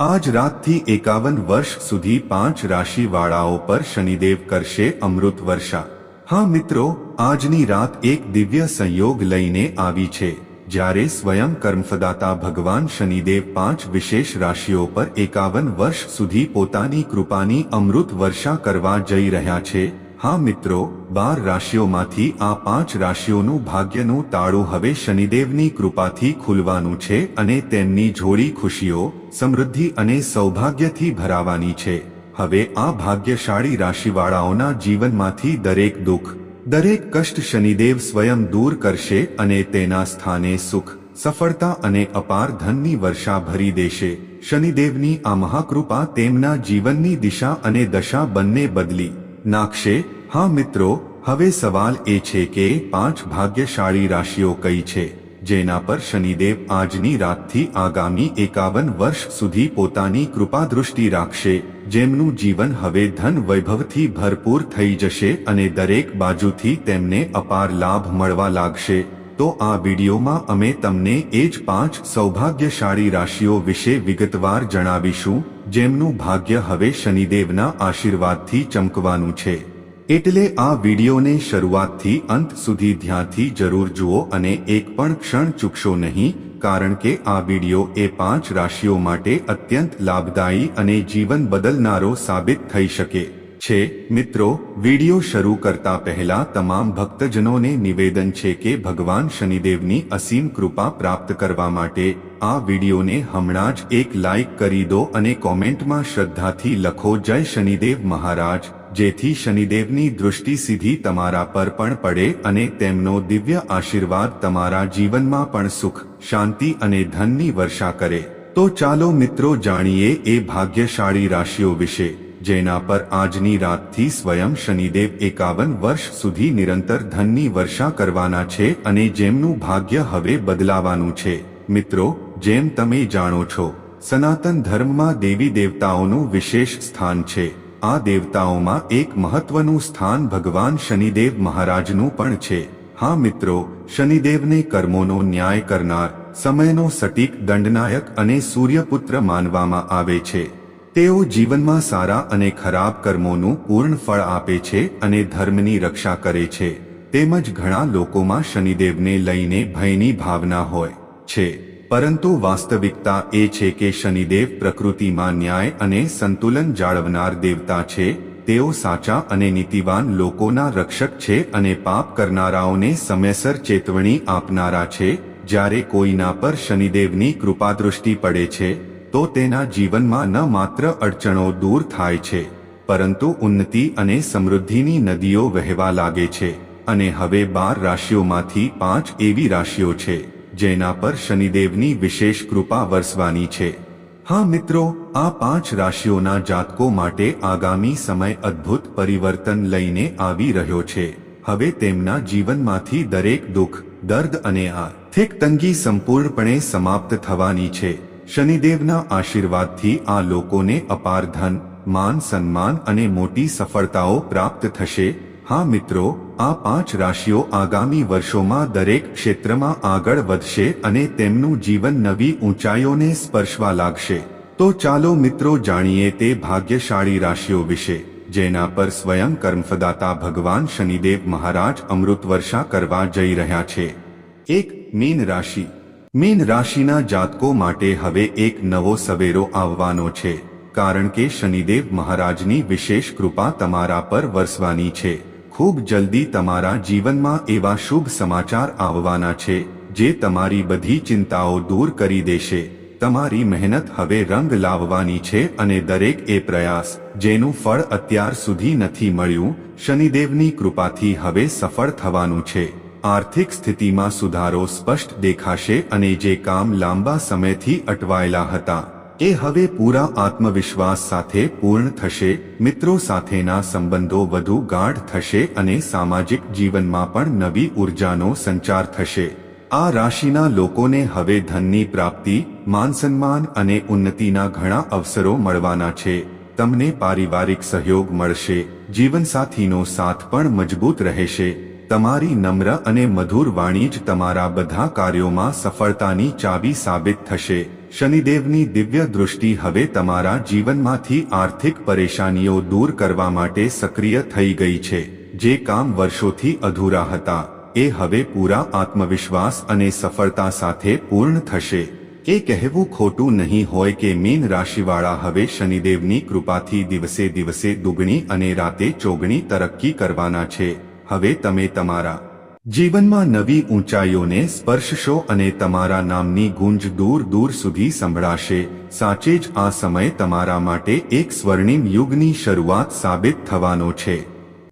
આજ રાતથી એકાવન વર્ષ સુધી પાંચ રાશિવાળાઓ પર શનિદેવ કરશે અમૃત વર્ષા. હા મિત્રો, આજની રાત એક દિવ્ય સંયોગ લઈને આવી છે. જ્યારે સ્વયં કર્મફદાતા ભગવાન શનિદેવ પાંચ વિશેષ રાશિઓ પર એકાવન વર્ષ સુધી પોતાની કૃપાની અમૃત વર્ષા કરવા જઈ રહ્યા છે હા મિત્રો, બાર રાશિઓમાંથી આ પાંચ રાશિઓનું ભાગ્યનું તાળું હવે શનિદેવની કૃપાથી ખુલવાનું છે અને તેમની જોડી ખુશીઓ, સમૃદ્ધિ અને સૌભાગ્યથી ભરાવાની છે. હવે આ ભાગ્યશાળી રાશિવાળાઓના જીવનમાંથી દરેક દુઃખ, દરેક કષ્ટ શનિદેવ સ્વયં દૂર કરશે અને તેના સ્થાને સુખ, સફળતા અને અપાર ધનની વર્ષા ભરી દેશે. શનિદેવની આ મહાકૃપા તેમના જીવનની દિશા અને દશા બંને બદલી. નાખશે? હા મિત્રો, હવે સવાલ એ છે કે પાંચ ભાગ્યશાળી રાશિઓ કઈ છે? જેના પર શનિદેવ આજની રાતથી આગામી એકાવન વર્ષ સુધી પોતાની કૃપાદૃષ્ટિ રાખશે, જેમનું જીવન હવે ધન વૈભવથી ભરપૂર થઈ જશે અને દરેક બાજુથી તેમને અપાર લાભ મળવા લાગશે. તો આ વિડીયોમાં અમે તમને એ જ પાંચ સૌભાગ્યશાળી રાશિઓ વિશે વિગતવાર જણાવીશું, જેમનું ભાગ્ય હવે શનિદેવના આશીર્વાદથી ચમકવાનું છે. એટલે આ વિડીયોને શરૂઆતથી અંત સુધી ધ્યાનથી જરૂર જુઓ અને એક પણ ક્ષણ ચૂકશો નહીં, કારણ કે આ વીડિયો એ પાંચ રાશિઓ માટે અત્યંત લાભદાયી અને જીવન બદલનારો સાબિત થઈ શકે. છે, મિત્રો, વીડિયો શરૂ કરતા પહેલા તમામ ભક્તજનોને નિવેદન છે કે ભગવાન શનિદેવની અસીમ કૃપા પ્રાપ્ત કરવા માટે આ વિડીયોને હમણાં જ એક લાઇક કરી દો અને કોમેન્ટમાં શ્રદ્ધાથી લખો, જય શનિદેવ મહારાજ. જેથી શનિદેવની દૃષ્ટિ સીધી તમારા પર પણ પડે અને તેમનો દિવ્ય આશીર્વાદ તમારા જીવનમાં પણ સુખ, શાંતિ અને ધનની વર્ષા કરે. તો ચાલો મિત્રો, જાણીએ એ ભાગ્યશાળી રાશિઓ વિશે. જેના પર આજની રાતથી સ્વયં શનિદેવ એકાવન વર્ષ સુધી નિરંતર ધનની વર્ષા કરવાના છે અને જેમનું ભાગ્ય હવે બદલાવાનું છે. મિત્રો, જેમ તમે જાણો છો, સનાતન ધર્મમાં દેવી દેવતાઓનું વિશેષ સ્થાન છે. આ દેવતાઓમાં એક મહત્વનું સ્થાન ભગવાન શનિદેવ મહારાજનું પણ છે. હા મિત્રો, શનિદેવને કર્મોનો ન્યાય કરનાર, સમયનો સટીક દંડનાયક અને સૂર્યપુત્ર માનવામાં આવે છે. તેઓ જીવનમાં સારા અને ખરાબ કર્મોનું પૂર્ણ ફળ આપે છે અને ધર્મની રક્ષા કરે છે. તેમજ ઘણા લોકોમાં શનિદેવને લઈને ભયની ભાવના હોય છે. પરંતુ વાસ્તવિકતા એ છે કે શનિદેવ પ્રકૃતિમાં ન્યાય અને સંતુલન જાળવનાર દેવતા છે. તેઓ સાચા અને નીતિવાન લોકોના રક્ષક છે અને પાપ કરનારાઓને સમયસર ચેતવણી આપનારા છે. જ્યારે કોઈના પર શનિદેવની કૃપાદૃષ્ટિ પડે છે તો તેના જીવનમાં ન માત્ર અડચણો દૂર થાય છે, પરંતુ ઉન્નતિ અને સમૃદ્ધિની નદીઓ વહેવા લાગે છે, અને હવે બાર રાશિઓમાંથી પાંચ એવી રાશિઓ છે, જેના પર શનિદેવની વિશેષ કૃપા વરસવાની છે. હા મિત્રો, આ પાંચ રાશિઓના જાતકો માટે આગામી સમય અદ્ભુત પરિવર્તન લઈને આવી રહ્યો છે. હવે તેમના જીવનમાંથી દરેક દુઃખ, દર્દ અને આર્થિક તંગી સંપૂર્ણપણે સમાપ્ત થવાની છે. શનિદેવના આશીર્વાદથી આ લોકોને અપાર ધન, માન સન્માન અને મોટી સફળતાઓ પ્રાપ્ત થશે. હા મિત્રો, આ પાંચ રાશિઓ આગામી વર્ષોમાં દરેક ક્ષેત્રમાં આગળ વધશે અને તેમનું જીવન નવી ઊંચાઈઓને સ્પર્શવા લાગશે. તો ચાલો મિત્રો જાણીએ તે ભાગ્યશાળી રાશિઓ વિશે. જેના પર સ્વયં કર્મફદાતા ભગવાન શનિદેવ મહારાજ અમૃત વર્ષા કરવા જઈ રહ્યા છે. એક મીન રાશિ. મીન રાશિના જાતકો માટે હવે એક નવો સવેરો આવવાનો છે, કારણ કે શનિદેવ મહારાજની વિશેષ કૃપા તમારા પર વરસવાની છે. ખૂબ જલ્દી તમારા જીવનમાં એવા શુભ સમાચાર આવવાના છે, જે તમારી બધી ચિંતાઓ દૂર કરી દેશે. તમારી મહેનત હવે રંગ લાવવાની છે અને દરેક એ પ્રયાસ, જેનું ફળ અત્યાર સુધી નથી મળ્યું, શનિદેવની કૃપાથી હવે સફળ થવાનું છે. આર્થિક સ્થિતિમાં સુધારો સ્પષ્ટ દેખાશે અને જે કામ લાંબા સમયથી અટવાયેલા હતા, એ હવે પૂરા આત્મવિશ્વાસ સાથે પૂર્ણ થશે, મિત્રો સાથેના સંબંધો વધુ ગાઢ થશે અને સામાજિક જીવનમાં પણ નવી ઉર્જાનો સંચાર થશે. આ રાશિના લોકોને હવે ધનની પ્રાપ્તિ માનસન્માન અને ઉન્નતિના ઘણા અવસરો મળવાના છે. તમને પારિવારિક સહયોગ મળશે, જીવનસાથીનો સાથ પણ મજબૂત રહેશે. તમારી નમ્ર અને મધુર વાણી જ તમારા બધા કાર્યોમાં સફળતાની ચાવી સાબિત થશે. શનિદેવની દિવ્ય દૃષ્ટિ હવે તમારા જીવનમાંથી આર્થિક પરેશાનીઓ દૂર કરવા માટે સક્રિય થઈ ગઈ છે. જે કામ વર્ષોથી અધૂરા હતા, એ હવે પૂરા આત્મવિશ્વાસ અને સફળતા સાથે પૂર્ણ થશે. એ કહેવું ખોટું નહીં હોય કે મીન રાશિવાળા હવે શનિદેવની કૃપાથી દિવસે દિવસે દુગણી અને રાતે ચોગણી તરક્કી કરવાના છે. હવે તમે તમારા જીવનમાં નવી ઊંચાઈઓને સ્પર્શશો અને તમારા નામની ગુંજ દૂર દૂર સુધી સંભળાશે. સાચે જ આ સમય તમારા માટે એક સ્વર્ણિમ યુગની શરૂઆત સાબિત થવાનો છે.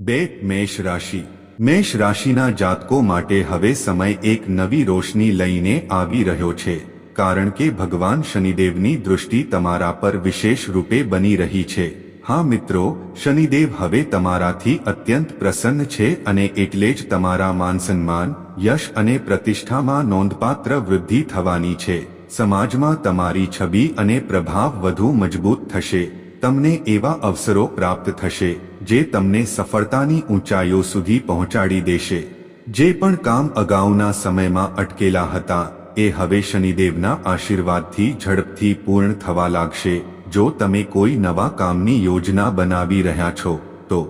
બે, મેષ રાશિ. મેષ રાશિના જાતકો માટે હવે સમય એક નવી રોશની લઈને આવી રહ્યો છે. કારણ કે ભગવાન શનિદેવની દૃષ્ટિ તમારા પર વિશેષ રૂપે બની રહી છે. હા મિત્રો, શનિદેવ હવે તમારાથી અત્યંત પ્રસન્ન છે અને એટલે જ તમારા માન સન્માન, યશ અને પ્રતિષ્ઠામાં નોંધપાત્ર વૃદ્ધિ થવાની છે. સમાજમાં તમારી છબી અને પ્રભાવ વધુ મજબૂત થશે. તમને એવા અવસરો પ્રાપ્ત થશે, જે તમને સફળતાની ઊંચાઈઓ સુધી પહોંચાડી દેશે. જે પણ કામ અગાઉના સમયમાં અટકેલા હતા, એ હવે શનિદેવના આશીર્વાદથી ઝડપથી પૂર્ણ થવા લાગશે. જો તમે કોઈ નવા કામની યોજના બનાવી રહ્યા છો, તો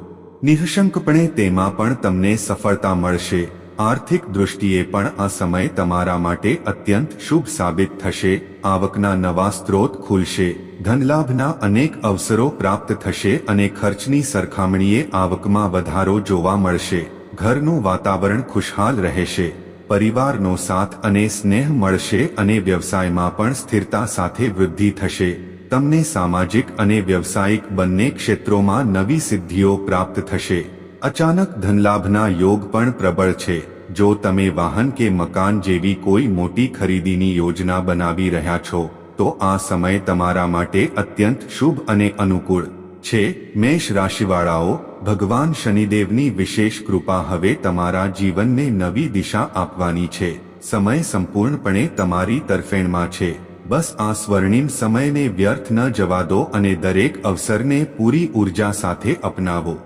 નિઃશંકપણે તેમાં પણ તમને સફળતા મળશે. આર્થિક દૃષ્ટિએ પણ આ સમય તમારા માટે અત્યંત શુભ સાબિત થશે. આવકના નવા સ્ત્રોત ખુલશે, ધનલાભના અનેક અવસરો પ્રાપ્ત થશે અને ખર્ચની સરખામણીએ આવકમાં વધારો જોવા મળશે. ઘરનું વાતાવરણ ખુશહાલ રહેશે, પરિવારનો સાથ અને સ્નેહ મળશે અને વ્યવસાયમાં પણ સ્થિરતા સાથે વૃદ્ધિ થશે. તમને સામાજિક અને વ્યવસાયિક બંને ક્ષેત્રોમાં નવી સિદ્ધિઓ પ્રાપ્ત થશે. અચાનક ધનલાભના યોગ પણ પ્રબળ છે. જો તમે વાહન કે મકાન જેવી કોઈ મોટી ખરીદીની યોજના બનાવી રહ્યા છો, તો આ સમય તમારા માટે અત્યંત શુભ અને અનુકૂળ છે. મેષ રાશિવાળાઓ, ભગવાન શનિદેવની વિશેષ કૃપા હવે તમારા જીવનને નવી દિશા આપવાની છે. સમય સંપૂર્ણપણે તમારી તરફેણમાં છે. બસ આ સ્વર્ણિમ સમયને વ્યર્થ ન જવા દો અને દરેક અવસરને પૂરી ઊર્જા સાથે અપનાવો.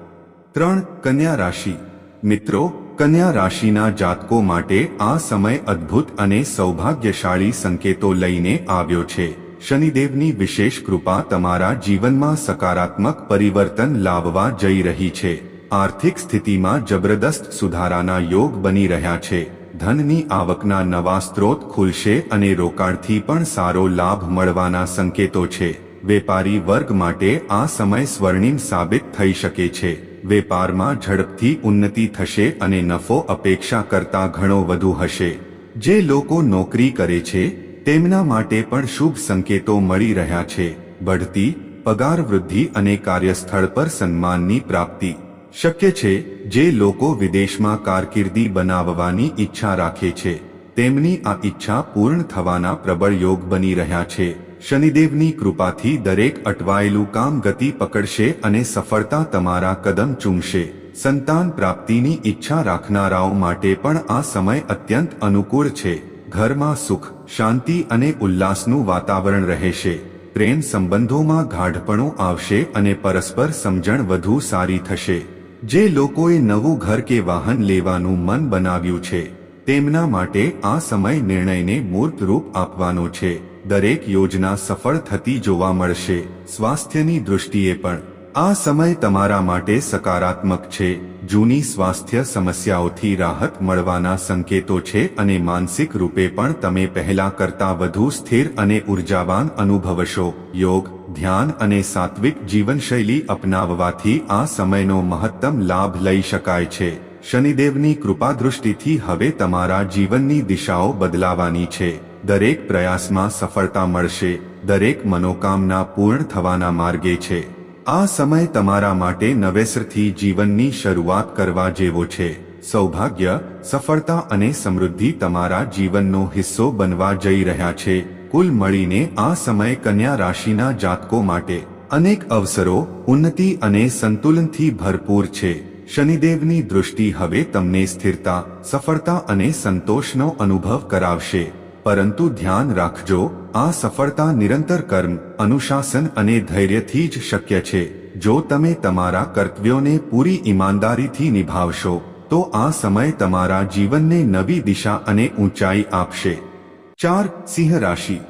ત્રણ, કન્યા રાશિ. મિત્રો, કન્યા રાશિના જાતકો માટે આ સમય અદ્ભુત અને સૌભાગ્યશાળી સંકેતો લઈને આવ્યો છે. શનિદેવની વિશેષ કૃપા તમારા જીવનમાં સકારાત્મક પરિવર્તન લાવવા જઈ રહી છે. આર્થિક સ્થિતિમાં જબરદસ્ત સુધારાના યોગ બની રહ્યા છે. ધનની આવકના નવા સ્ત્રોત ખુલશે અને રોકાણથી પણ સારો લાભ મળવાના સંકેતો છે. વેપારી વર્ગ માટે આ સમય સ્વર્ણિમ સાબિત થઈ શકે છે. વેપારમાં ઝડપથી ઉન્નતિ થશે અને નફો અપેક્ષા કરતા ઘણો વધુ હશે. જે લોકો નોકરી કરે છે, તેમના માટે પણ શુભ સંકેતો મળી રહ્યા છે. બઢતી, પગાર વૃદ્ધિ અને કાર્યસ્થળ પર સન્માનની પ્રાપ્તિ. શક્ય છે, જે લોકો વિદેશમાં કારકિર્દી બનાવવાની ઈચ્છા રાખે છે. તેમની આ ઈચ્છા પૂર્ણ થવાના પ્રબળ યોગ બની રહ્યા છે. શનિદેવની કૃપાથી દરેક અટવાયેલું કામ ગતિ પકડશે અને સફળતા તમારા કદમ ચૂમશે. સંતાન પ્રાપ્તિની ઈચ્છા રાખનારાઓ માટે પણ આ સમય અત્યંત અનુકૂળ છે. ઘરમાં સુખ, શાંતિ અને ઉલ્લાસનું વાતાવરણ રહેશે. પ્રેમ સંબંધોમાં ગાઢપણું આવશે અને પરસ્પર સમજણ વધુ સારી થશે. જે લોકોએ નવું ઘર કે વાહન લેવાનું મન બનાવ્યું છે, તેમના માટે આ સમય નિર્ણયને મૂર્ત રૂપ આપવાનો છે. દરેક યોજના સફળ થતી જોવા મળશે. સ્વાસ્થ્યની દૃષ્ટિએ પણ, આ સમય તમારા માટે સકારાત્મક છે. જૂની સ્વાસ્થ્ય સમસ્યાઓથી રાહત મળવાના સંકેતો છે અને માનસિક રૂપે પણ તમે પહેલા કરતા વધુ સ્થિર અને ઉર્જાવાન અનુભવશો. યોગ ધ્યાન અને સાત્વિક જીવનશૈલી અપનાવવાથી આ સમયનો મહત્તમ લાભ લઈ શકાય છે. શનિદેવની કૃપા દૃષ્ટિથી હવે તમારા જીવનની દિશાઓ બદલાવાની છે. દરેક પ્રયાસમાં સફળતા મળશે. દરેક મનોકામના પૂર્ણ થવાના માર્ગે છે. આ સમય તમારા માટે નવેસરથી જીવનની શરૂઆત કરવા જેવો છે. સૌભાગ્ય, સફળતા અને સમૃદ્ધિ તમારા જીવનનો હિસ્સો બનવા જઈ રહ્યા છે. કુલ મળીને આ સમય કન્યા રાશિના જાતકો માટે અનેક અવસરો, ઉન્નતિ અને સંતુલનથી ભરપૂર છે. શનિદેવની દૃષ્ટિ હવે તમને સ્થિરતા, સફળતા અને સંતોષનો અનુભવ કરાવશે. પરંતુ ધ્યાન રાખજો, આ સફળતા નિરંતર કર્મ, અનુશાસન અને ધૈર્યથી જ શક્ય છે. જો તમે તમારા કર્તવ્યોને પૂરી ઈમાનદારીથી નિભાવશો, તો આ સમય તમારા જીવનને નવી દિશા અને ઊંચાઈ આપશે. ચાર સિંહ રાશિ.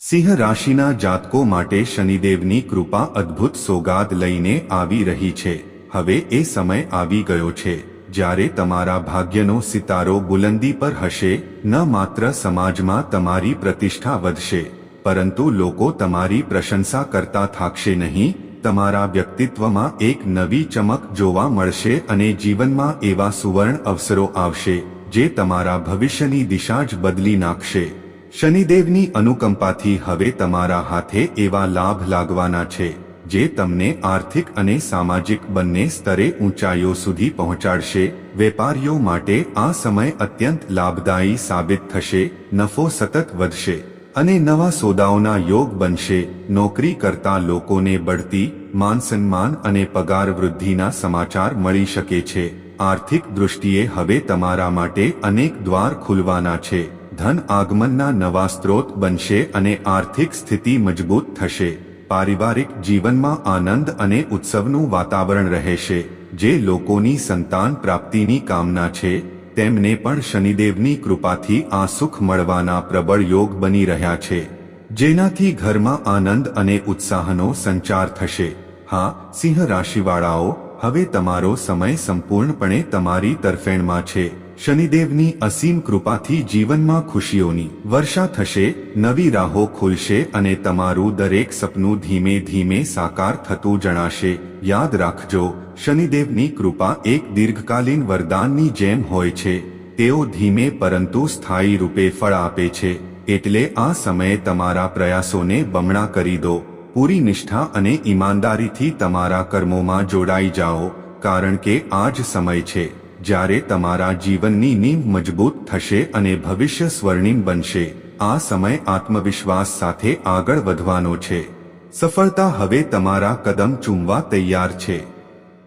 સિંહ રાશિના જાતકો માટે શનિદેવની કૃપા અદ્ભુત સોગાદ લઈને આવી રહી છે. હવે એ સમય આવી ગયો છે. જ્યારે તમારા ભાગ્યનો સિતારો બુલંદી પર હશે, ન માત્ર સમાજમાં તમારી પ્રતિષ્ઠા વધશે, પરંતુ લોકો તમારી પ્રશંસા કરતા થાકશે નહીં, તમારા વ્યક્તિત્વમાં એક નવી ચમક જોવા મળશે અને જીવનમાં એવા સુવર્ણ અવસરો આવશે, જે તમારા ભવિષ્યની દિશા જ બદલી નાખશે. શનિદેવની અનુકંપાથી હવે તમારા હાથે એવા લાભ લાગવાના છે, જે તમને આર્થિક અને સામાજિક બંને સ્તરે ઊંચાઈઓ સુધી પહોંચાડશે. વેપારીઓ માટે આ સમય અત્યંત લાભદાયી સાબિત થશે, નફો સતત વધશે, અને નવા સોદાઓના યોગ બનશે. નોકરી કરતા લોકોને બઢતી માન સન્માન અને પગાર વૃદ્ધિના સમાચાર મળી શકે છે. આર્થિક દૃષ્ટિએ હવે તમારા માટે અનેક દ્વાર ખુલવાના છે. ધન આગમનના નવા સ્ત્રોત બનશે અને આર્થિક સ્થિતિ મજબૂત થશે. પારિવારિક જીવનમાં આનંદ અને ઉત્સવનું વાતાવરણ રહેશે. જે લોકોની સંતાન પ્રાપ્તિની કામના છે, તેમને પણ શનિદેવની કૃપાથી આ સુખ મળવાના પ્રબળ યોગ બની રહ્યા છે. જેનાથી ઘરમાં આનંદ અને ઉત્સાહનો સંચાર થશે. હા, સિંહ રાશિવાળાઓ, હવે તમારો સમય સંપૂર્ણપણે તમારી તરફેણમાં છે. શનિદેવની અસીમ કૃપાથી જીવનમાં ખુશીઓની વર્ષા થશે, નવી રાહો ખુલશે અને તમારું દરેક સપનું ધીમે ધીમે સાકાર થતું જણાશે. યાદ રાખજો, શનિદેવની કૃપા એક દીર્ઘકાલીન વરદાનની જેમ હોય છે. તેઓ ધીમે પરંતુ સ્થાયી રૂપે ફળ આપે છે. એટલે આ સમયે તમારા પ્રયાસોને બમણા કરી દો. પૂરી નિષ્ઠા અને ઈમાનદારીથી તમારા કર્મોમાં જોડાઈ જાઓ, કારણ કે આ જ સમય છે. જ્યારે તમારા જીવનની નીંવ મજબૂત થશે અને ભવિષ્ય સ્વર્ણિમ બનશે, આ સમય આત્મવિશ્વાસ સાથે આગળ વધવાનો છે. સફળતા હવે તમારા કદમ ચૂમવા તૈયાર છે.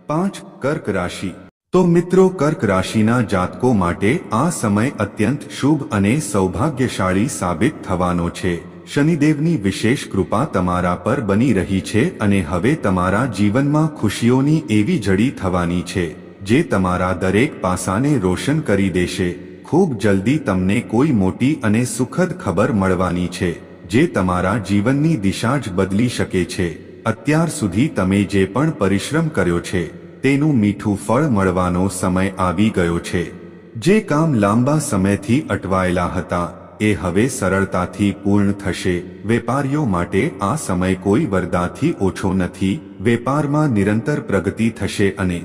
પાંચ, કર્ક રાશિ. તો મિત્રો, કર્ક રાશિના જાતકો માટે આ સમય અત્યંત શુભ અને સૌભાગ્યશાળી સાબિત થવાનો છે. શનિદેવની વિશેષ કૃપા તમારા પર બની રહી છે અને હવે તમારા જીવનમાં ખુશીઓની એવી જડી થવાની છે. જે તમારા દરેક પાસાને રોશન કરી દેશે. ખૂબ જલ્દી તમને કોઈ મોટી અને સુખદ ખબર મળવાની છે, જે તમારા જીવનની દિશા જ બદલી શકે છે. અત્યાર સુધી તમે જે પણ પરિશ્રમ કર્યો છે, તેનું મીઠું ફળ મળવાનો સમય આવી ગયો છે. જે કામ લાંબા સમયથી અટવાયેલા હતા, એ હવે સરળતાથી પૂર્ણ થશે. વેપારીઓ માટે આ સમય કોઈ વરદાથી ઓછો નથી. વેપારમાં નિરંતર પ્રગતિ થશે અને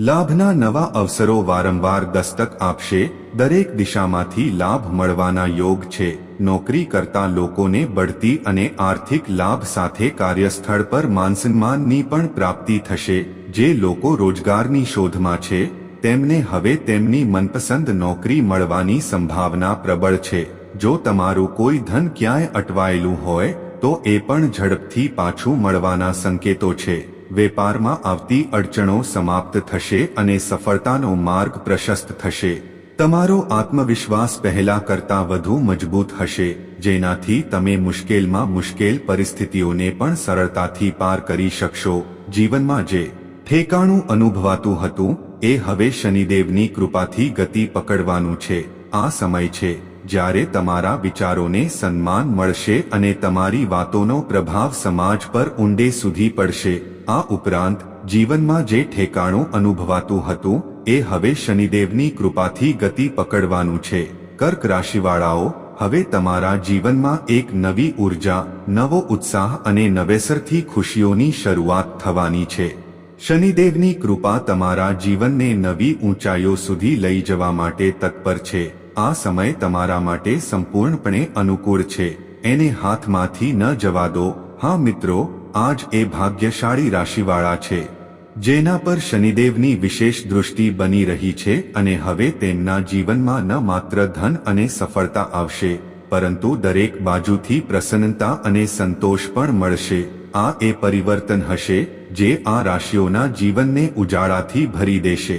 લાભના નવા અવસરો વારંવાર દસ્તક આપશે, દરેક દિશામાંથી લાભ મળવાના યોગ છે. નોકરી કરતા લોકોને બઢતી અને આર્થિક લાભ સાથે કાર્યસ્થળ પર માનસન્માનની પણ પ્રાપ્તિ થશે. જે લોકો રોજગારની શોધમાં છે, તેમને હવે તેમની મનપસંદ નોકરી મળવાની સંભાવના પ્રબળ છે. જો તમારું કોઈ ધન ક્યાંય અટવાયેલું હોય, તો એ પણ ઝડપથી પાછું મળવાના સંકેતો છે. વેપારમાં આવતી અડચણો સમાપ્ત થશે અને સફળતાનો માર્ગ પ્રશસ્ત થશે. તમારો આત્મવિશ્વાસ પહેલા કરતા વધુ મજબૂત હશે, જેનાથી તમે મુશ્કેલમાં મુશ્કેલ પરિસ્થિતિઓને પણ સરળતાથી પાર કરી શકશો. જીવનમાં જે ઠેકાણું અનુભવાતું હતું, એ હવે શનિદેવની કૃપાથી ગતિ પકડવાનું છે. આ સમય છે જ્યારે તમારા વિચારોને સન્માન મળશે અને તમારી વાતોનો પ્રભાવ સમાજ પર ઊંડે સુધી પડશે. આ ઉપરાંત, જીવનમાં જે ઠેકાણું અનુભવાતું હતું, એ હવે શનિદેવની કૃપાથી ગતિ પકડવાનું છે. કર્ક રાશિવાળાઓ, હવે તમારા જીવનમાં એક નવી ઊર્જા, નવો ઉત્સાહ અને નવેસરથી ખુશીઓની શરૂઆત થવાની છે. શનિદેવની કૃપા તમારા જીવનને નવી ઊંચાઈઓ સુધી લઈ જવા માટે તત્પર છે. આ સમય તમારા માટે સંપૂર્ણપણે અનુકૂળ છે. એને હાથમાંથી ન જવા દો. હા મિત્રો આજ એ ભાગ્યશાળી રાશિવાળા છે, જેના પર શનિદેવની વિશેષ દૃષ્ટિ બની રહી છે અને હવે તેમના જીવનમાં ન માત્ર ધન અને સફળતા આવશે, પરંતુ દરેક બાજુથી પ્રસન્નતા અને સંતોષ પણ મળશે. આ એ પરિવર્તન હશે, જે આ રાશિઓના જીવનને ઉજાળાથી ભરી દેશે.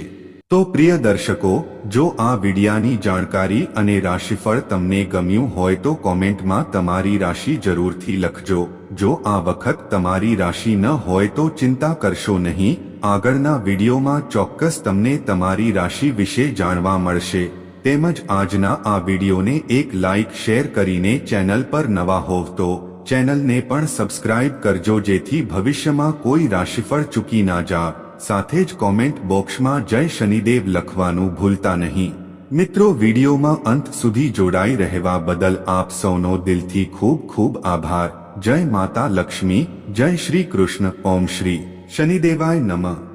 તો પ્રિય દર્શકો, જો આ વિડિયાની જાણકારી અને રાશિફળ તમને ગમ્યું હોય તો કોમેન્ટમાં તમારી રાશિ જરૂરથી લખજો. જો આ વખત તમારી રાશિ ન હોય તો ચિંતા કરશો નહીં. આગળના વિડીયોમાં ચોક્કસ તમને તમારી રાશિ વિશે જાણવા મળશે. તેમજ આજના આ વિડીયોને એક લાઇક શેર કરીને ચેનલ પર નવા હોવ તો ચેનલને પણ સબસ્ક્રાઇબ કરજો જેથી ભવિષ્યમાં કોઈ રાશિફળ ચૂકી ના જાવ સાથે જ કોમેન્ટ બોક્સમાં જય શનિદેવ લખવાનું ભૂલતા નહીં. મિત્રો, વિડીયોમાં અંત સુધી જોડાઈ રહેવા બદલ આપ સૌનો દિલથી ખૂબ ખૂબ આભાર. જય માતા લક્ષ્મી, જય શ્રી કૃષ્ણ, ઓમ શ્રી શનિદેવાય નમઃ.